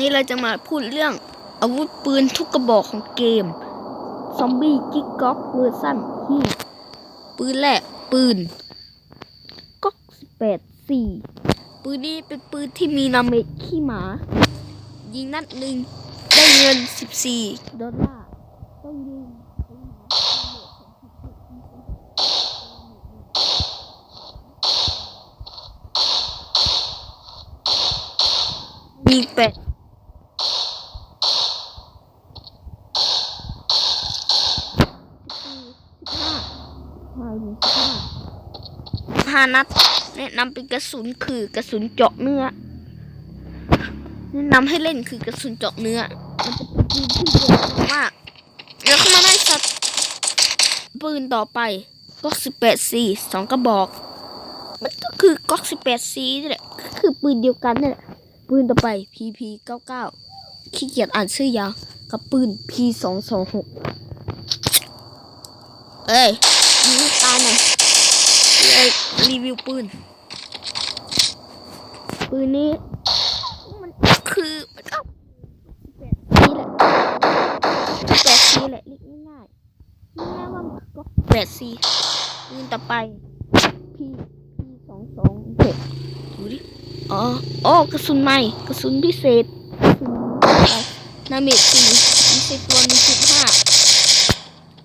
นี้เราจะมาพูดเรื่องอาวุธปืนทุกกระบอกของเกม ซอมบี้กิ๊กก๊อกเวอร์ซันที่ปืนแรกปืนก๊อก18 4ปืนนี้เป็นปืนที่มีนาเมจขี้หมา ยิงนัดหนึ่งได้เงิน14ดอลลาร์ต้องยิงยิงเป็ด ห้านัด แนะนำเป็นกระสุนคือกระสุนเจาะเนื้อ แนะนำให้เล่นคือกระสุนเจาะเนื้อ มันจะเป็นปืนที่เร็วมากแล้วเข้ามาได้สัตว์ปืนต่อไปก๊อกสิบแปดซีสองกระบอก มันก็คือก๊อกสิบแปดซีนี่แหละก็คือปืนเดียวกันนี่แหละปืนต่อไป PP เก้าเก้าขี้เกียจอ่านชื่อยาวกับปืน P สองสองหกเอ้ยยิงตายหน่อย รีวิวปืน ปืนนี้มันคือมันก็แปดซีแหละแปดซีแหละเรียกง่ายๆง่ายๆว่ามันก็แปดซีปืนต่อไปพี่พี่สองสองหกดูดิอ๋ออ๋อกระสุนใหม่กระสุนพิเศษกระสุนอะไรนาเมจสี่พิเศษตัวหนึ่งจุดห้า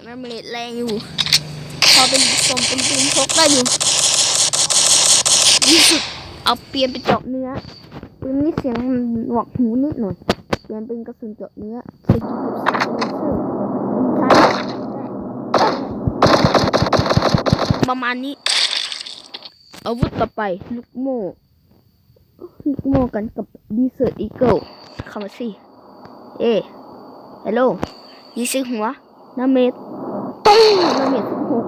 นาเมจแรงอยู่พอเป็นสมเป็นปืนพกได้อยู่ ที่สุดเอาเปลี่ยนเป็นเจาะเนื้อปืนนี้เสียงมันหวกหูนิดหน่อยเปลี่ยนเป็นกระสุนเจาะเนื้อใช้จุดเก็บเสียงเลเซอร์ประมาณนี้อาวุธต่อไปลูกโม่ลูกโม่กันกับดีเซอร์อีเกิลเข้ามาสิเอฮัลโหลยิงใส่หัวนาเมตตุ้งนาเมตหก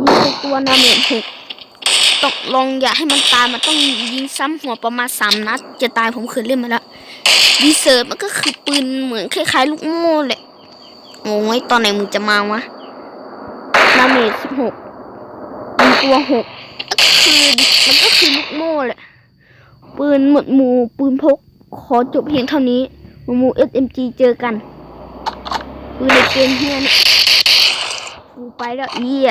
ยิงใส่ตัวนาเมตหก ตกลงอย่าให้มันตายมันต้องยิงซ้ำหัวประมาณสามนัดจะตายผมเคยเล่นมาแล้วดีเซอร์มันก็คือปืนเหมือนคล้ายๆ ลูกโม่แหละโอ้ยตอนไหนมึงจะมาวะนาเมตสิบหกตัวหกคือมันก็คือลูกโม่แหละปืนหมดหมูปืนพก ขอจบเพียงเท่านี้หมดหมู SMG เจอกันปืนในเกมเฮียนกูไปแล้วเฮีย